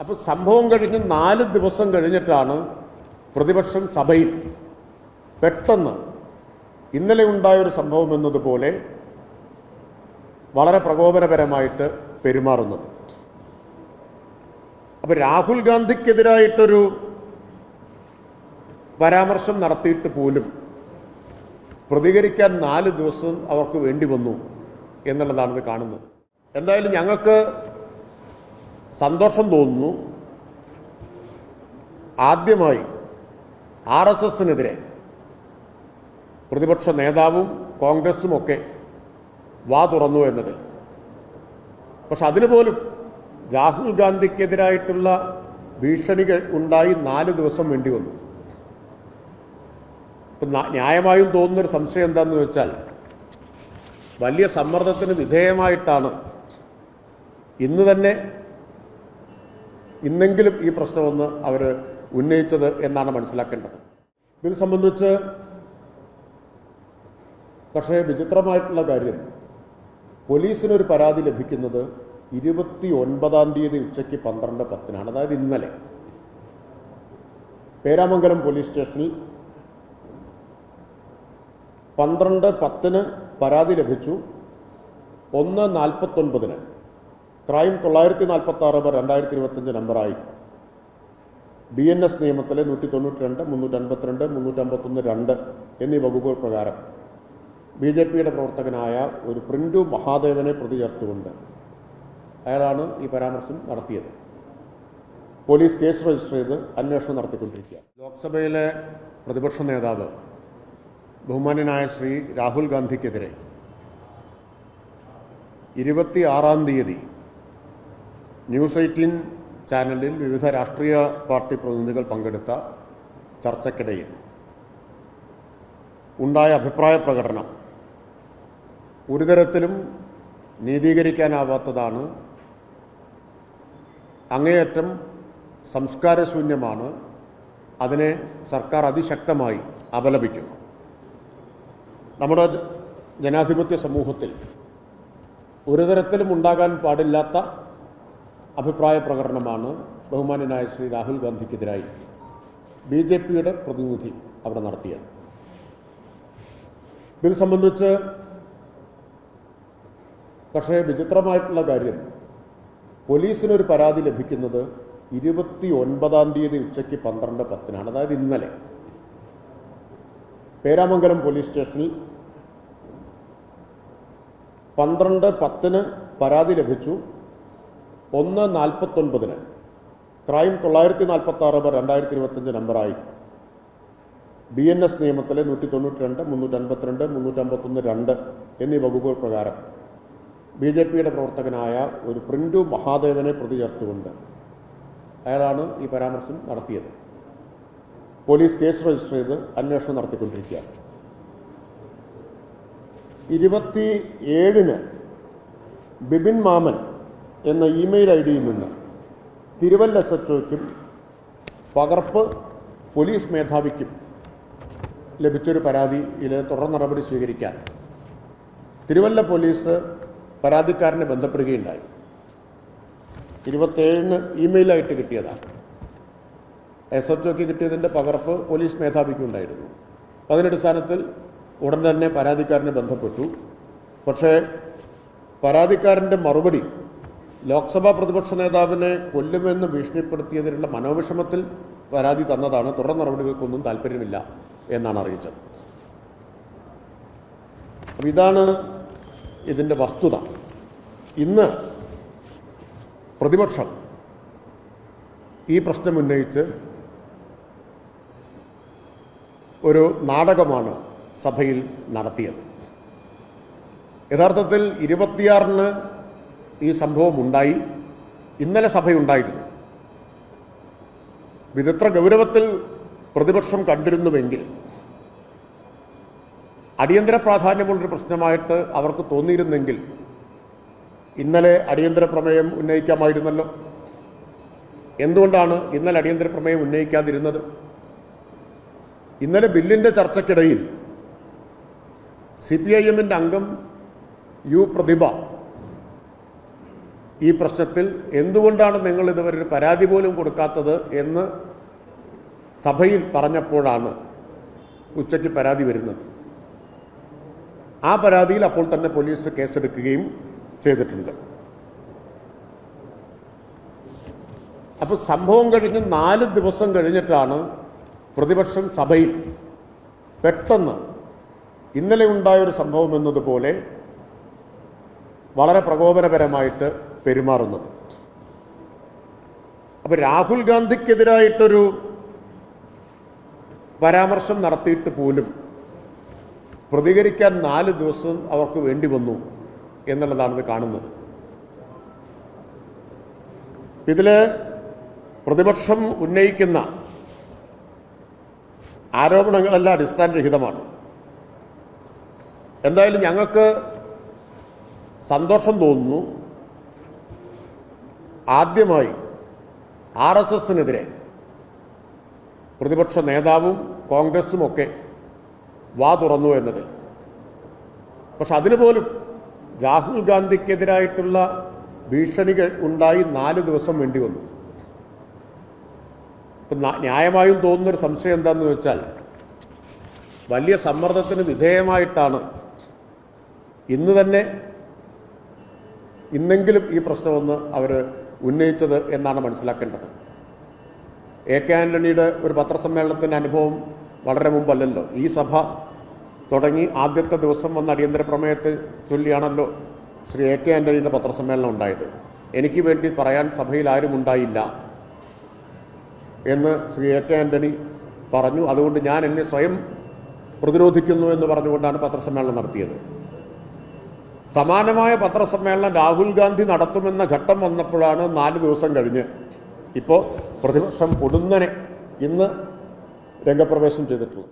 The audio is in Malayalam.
അപ്പോൾ സംഭവം കഴിഞ്ഞ് നാല് ദിവസം കഴിഞ്ഞിട്ടാണ് പ്രതിപക്ഷം സഭയിൽ പെട്ടെന്ന് ഇന്നലെ ഉണ്ടായ ഒരു സംഭവം എന്നതുപോലെ വളരെ പ്രകോപനപരമായിട്ട് പെരുമാറുന്നത്. അപ്പോൾ രാഹുൽ ഗാന്ധിക്കെതിരായിട്ടൊരു പരാമർശം നടത്തിയിട്ട് പോലും പ്രതികരിക്കാൻ നാല് ദിവസം അവർക്ക് വേണ്ടി വന്നു എന്നുള്ളതാണ് ഇത് കാണുന്നത്. എന്തായാലും ഞങ്ങൾക്ക് സന്തോഷം തോന്നുന്നു. ആദ്യമായി ആർ എസ് എസിനെതിരെ പ്രതിപക്ഷ നേതാവും കോൺഗ്രസും ഒക്കെ വാ തുറന്നു എന്നതിൽ. പക്ഷെ അതിനുപോലും രാഹുൽ ഗാന്ധിക്കെതിരായിട്ടുള്ള ഭീഷണികൾ ഉണ്ടായി നാല് ദിവസം വേണ്ടി വന്നു. ഇപ്പം ന്യായമായും തോന്നുന്നൊരു സംശയം എന്താണെന്ന് വെച്ചാൽ വലിയ സമ്മർദ്ദത്തിന് വിധേയമായിട്ടാണ് ഇന്ന് തന്നെ ഇന്നെങ്കിലും ഈ പ്രശ്നമൊന്ന് അവർ ഉന്നയിച്ചത് എന്നാണ് മനസ്സിലാക്കേണ്ടത്. ഇതിൽ സംബന്ധിച്ച് പക്ഷേ വിചിത്രമായിട്ടുള്ള കാര്യം പോലീസിനൊരു പരാതി ലഭിക്കുന്നത് ഇരുപത്തി ഒൻപതാം തീയതി ഉച്ചയ്ക്ക് പന്ത്രണ്ട് പത്തിനാണ് അതായത് ഇന്നലെ. പേരാമംഗലം പോലീസ് സ്റ്റേഷനിൽ പന്ത്രണ്ട് പത്തിന് പരാതി ലഭിച്ചു. ഒന്ന് നാൽപ്പത്തൊൻപതിന്. ക്രൈം തൊള്ളായിരത്തി നാൽപ്പത്തി ആറ് ബർ രണ്ടായിരത്തി ഇരുപത്തഞ്ച് നമ്പറായി. ബി എൻ എസ് നിയമത്തിലെ നൂറ്റി തൊണ്ണൂറ്റി രണ്ട് മുന്നൂറ്റി അൻപത്തിരണ്ട് മുന്നൂറ്റമ്പത്തൊന്ന് രണ്ട് എന്നീ വകുപ്പുകൾ പ്രകാരം ബി ജെ പിയുടെ പ്രവർത്തകനായ ഒരു പ്രിൻഡു മഹാദേവനെ പ്രതി ചേർത്തുകൊണ്ട് അയാളാണ് ഈ പരാമർശം നടത്തിയത്. പോലീസ് കേസ് രജിസ്റ്റർ ചെയ്ത് അന്വേഷണം നടത്തിക്കൊണ്ടിരിക്കുക ലോക്സഭയിലെ പ്രതിപക്ഷ നേതാവ് ബഹുമാന്യനായ ശ്രീ രാഹുൽ ഗാന്ധിക്കെതിരെ ഇരുപത്തി ആറാം തീയതി ന്യൂസ് എയ്റ്റീൻ ചാനലിൽ വിവിധ രാഷ്ട്രീയ പാർട്ടി പ്രതിനിധികൾ പങ്കെടുത്ത ചർച്ചയ്ക്കിടയിൽ ഉണ്ടായ അഭിപ്രായ പ്രകടനം ഒരു തരത്തിലും നീതീകരിക്കാനാവാത്തതാണ്. അങ്ങേയറ്റം സംസ്കാരശൂന്യമാണ്. അതിനെ സർക്കാർ അതിശക്തമായി അപലപിക്കുന്നു. നമ്മുടെ ജനാധിപത്യ സമൂഹത്തിൽ ഒരു തരത്തിലും ഉണ്ടാകാൻ പാടില്ലാത്ത അഭിപ്രായ പ്രകടനമാണ് ബഹുമാന്യനായ ശ്രീ രാഹുൽ ഗാന്ധിക്കെതിരായി ബി ജെ പിയുടെ പ്രതിനിധി അവിടെ നടത്തിയത്. ഇതിൽ സംബന്ധിച്ച് പക്ഷേ വിചിത്രമായിട്ടുള്ള കാര്യം പോലീസിനൊരു പരാതി ലഭിക്കുന്നത് ഇരുപത്തി ഒൻപതാം തീയതി ഉച്ചയ്ക്ക് പന്ത്രണ്ട് പത്തിനാണ് അതായത് ഇന്നലെ. പേരാമംഗലം പോലീസ് സ്റ്റേഷനിൽ പന്ത്രണ്ട് പത്തിന് പരാതി ലഭിച്ചു. ഒന്ന് നാൽപ്പത്തൊൻപതിന്. ക്രൈം തൊള്ളായിരത്തി നാൽപ്പത്തി ആറ് ബർ രണ്ടായിരത്തി ഇരുപത്തഞ്ച് നമ്പറായി ബി എൻ എസ് നിയമത്തിലെ നൂറ്റി തൊണ്ണൂറ്റി രണ്ട് മുന്നൂറ്റി അൻപത്തിരണ്ട് മുന്നൂറ്റമ്പത്തൊന്ന് രണ്ട് എന്നീ വകുപ്പുകൾ പ്രകാരം ബി ജെ പിയുടെ പ്രവർത്തകനായ ഒരു പ്രിന്റു മഹാദേവനെ പ്രതി ചേർത്തുകൊണ്ട് അയാളാണ് ഈ പരാമർശം നടത്തിയത്. പോലീസ് കേസ് രജിസ്റ്റർ ചെയ്ത് അന്വേഷണം നടത്തിക്കൊണ്ടിരിക്കുകയാണ്. ഇരുപത്തി ഏഴിന് ബിബിൻ മാമൻ എന്ന ഇമെയിൽ ഐ ഡിയിൽ നിന്ന് തിരുവല്ല എസ് പകർപ്പ് പോലീസ് മേധാവിക്കും ലഭിച്ചൊരു പരാതിയിൽ തുടർ നടപടി സ്വീകരിക്കാൻ തിരുവല്ല പോലീസ് പരാതിക്കാരനെ ബന്ധപ്പെടുകയുണ്ടായി. ഇരുപത്തേഴിന് ഇമെയിലായിട്ട് കിട്ടിയതാണ്. എസ് എച്ച് ഒക്ക് കിട്ടിയതിന്റെ പകർപ്പ് പോലീസ് മേധാവിക്കും ഉണ്ടായിരുന്നു. അതിനടിസ്ഥാനത്തിൽ ഉടൻ തന്നെ പരാതിക്കാരനെ ബന്ധപ്പെട്ടു. പക്ഷേ പരാതിക്കാരന്റെ മറുപടി ലോക്സഭാ പ്രതിപക്ഷ നേതാവിനെ കൊല്ലുമെന്ന് ഭീഷണിപ്പെടുത്തിയതിനുള്ള മനോവിഷമത്തിൽ പരാതി തന്നതാണ്. തുടർ നടപടികൾക്കൊന്നും താല്പര്യമില്ല എന്നാണ് അറിയിച്ചത്. അപ്പം ഇതാണ് ഇതിന്റെ വസ്തുത. ഇന്ന് പ്രതിപക്ഷം ഈ പ്രശ്നം ഉന്നയിച്ച് ഒരു നാടകമാണ് സഭയിൽ നടത്തിയത്. യഥാർത്ഥത്തിൽ ഇരുപത്തിയാറിന് ഈ സംഭവം ഉണ്ടായി ഇന്നലെ സഭയുണ്ടായിരുന്നു. വിദഗ്ധ ഗൗരവത്തിൽ പ്രതിപക്ഷം കണ്ടിരുന്നുവെങ്കിൽ അടിയന്തര പ്രാധാന്യമുള്ളൊരു പ്രശ്നമായിട്ട് അവർക്ക് തോന്നിയിരുന്നെങ്കിൽ ഇന്നലെ അടിയന്തര പ്രമേയം ഉന്നയിക്കാമായിരുന്നല്ലോ. എന്തുകൊണ്ടാണ് ഇന്നലെ അടിയന്തര പ്രമേയം ഉന്നയിക്കാതിരുന്നത്? ഇന്നലെ ബില്ലിന്റെ ചർച്ചയ്ക്കിടയിൽ സി പി ഐ എമ്മിന്റെ അംഗം യു പ്രതിഭ ഈ പ്രശ്നത്തിൽ എന്തുകൊണ്ടാണ് നിങ്ങൾ ഇതുവരെ ഒരു പരാതി പോലും കൊടുക്കാത്തത് എന്ന് സഭയിൽ പറഞ്ഞപ്പോഴാണ് ഉച്ചയ്ക്ക് പരാതി വരുന്നത്. ആ പരാതിയിൽ അപ്പോൾ തന്നെ പോലീസ് കേസെടുക്കുകയും ചെയ്തിട്ടുണ്ട്. അപ്പോൾ സംഭവം കഴിഞ്ഞ് നാല് ദിവസം കഴിഞ്ഞിട്ടാണ് പ്രതിപക്ഷം സഭയിൽ പെട്ടെന്ന് ഇന്നലെ ഉണ്ടായ ഒരു സംഭവം എന്നതുപോലെ വളരെ പ്രകോപനപരമായിട്ട് പെരുമാറുന്നത്. അപ്പോൾ രാഹുൽ ഗാന്ധിക്കെതിരായിട്ടൊരു പരാമർശം നടത്തിയിട്ട് പോലും പ്രതികരിക്കാൻ നാല് ദിവസം അവർക്ക് വേണ്ടി വന്നു എന്നുള്ളതാണ് കാണുന്നത്. ഇതിൽ പ്രതിപക്ഷം ഉന്നയിക്കുന്ന ആരോപണങ്ങളെല്ലാം അടിസ്ഥാനരഹിതമാണ്. എന്തായാലും ഞങ്ങൾക്ക് സന്തോഷം തോന്നുന്നു. ആദ്യമായി ആർ എസ് എസിനെതിരെ പ്രതിപക്ഷ നേതാവും കോൺഗ്രസും ഒക്കെ വാ തുറന്നു എന്നതിൽ പക്ഷെ അതിനുപോലും രാഹുൽ ഗാന്ധിക്കെതിരായിട്ടുള്ള ഭീഷണികൾ ഉണ്ടായി നാല് ദിവസം വേണ്ടി വന്നു. ഇപ്പം ന്യായമായും തോന്നുന്നൊരു സംശയം എന്താണെന്ന് വെച്ചാൽ വലിയ സമ്മർദ്ദത്തിന് വിധേയമായിട്ടാണ് ഇന്ന് തന്നെ ഇന്നെങ്കിലും ഈ പ്രശ്നമൊന്ന് അവർ ഉന്നയിച്ചത് എന്നാണ് മനസ്സിലാക്കേണ്ടത്. എ കെ ആന്റണിയുടെ ഒരു പത്രസമ്മേളനത്തിന്റെ അനുഭവം വളരെ മുമ്പല്ലല്ലോ. ഈ സഭ തുടങ്ങി ആദ്യത്തെ ദിവസം വന്ന അടിയന്തര പ്രമേയത്തെ ചൊല്ലിയാണല്ലോ ശ്രീ എ കെ ആന്റണിയുടെ പത്രസമ്മേളനം ഉണ്ടായത്. എനിക്ക് വേണ്ടി പറയാൻ സഭയിൽ ആരും ഉണ്ടായില്ല എന്ന് ശ്രീ എ കെ ആന്റണി പറഞ്ഞു. അതുകൊണ്ട് ഞാൻ എന്നെ സ്വയം പ്രതിരോധിക്കുന്നു എന്ന് പറഞ്ഞുകൊണ്ടാണ് പത്രസമ്മേളനം നടത്തിയത്. സമാനമായ പത്രസമ്മേളനം രാഹുൽ ഗാന്ധി നടത്തുമെന്ന ഘട്ടം വന്നപ്പോഴാണ് നാല് ദിവസം കഴിഞ്ഞ്. ഇപ്പോൾ പ്രതിപക്ഷം പൊടുന്നനെ ഇന്ന് രംഗപ്രവേശം ചെയ്തിട്ടുള്ളത്.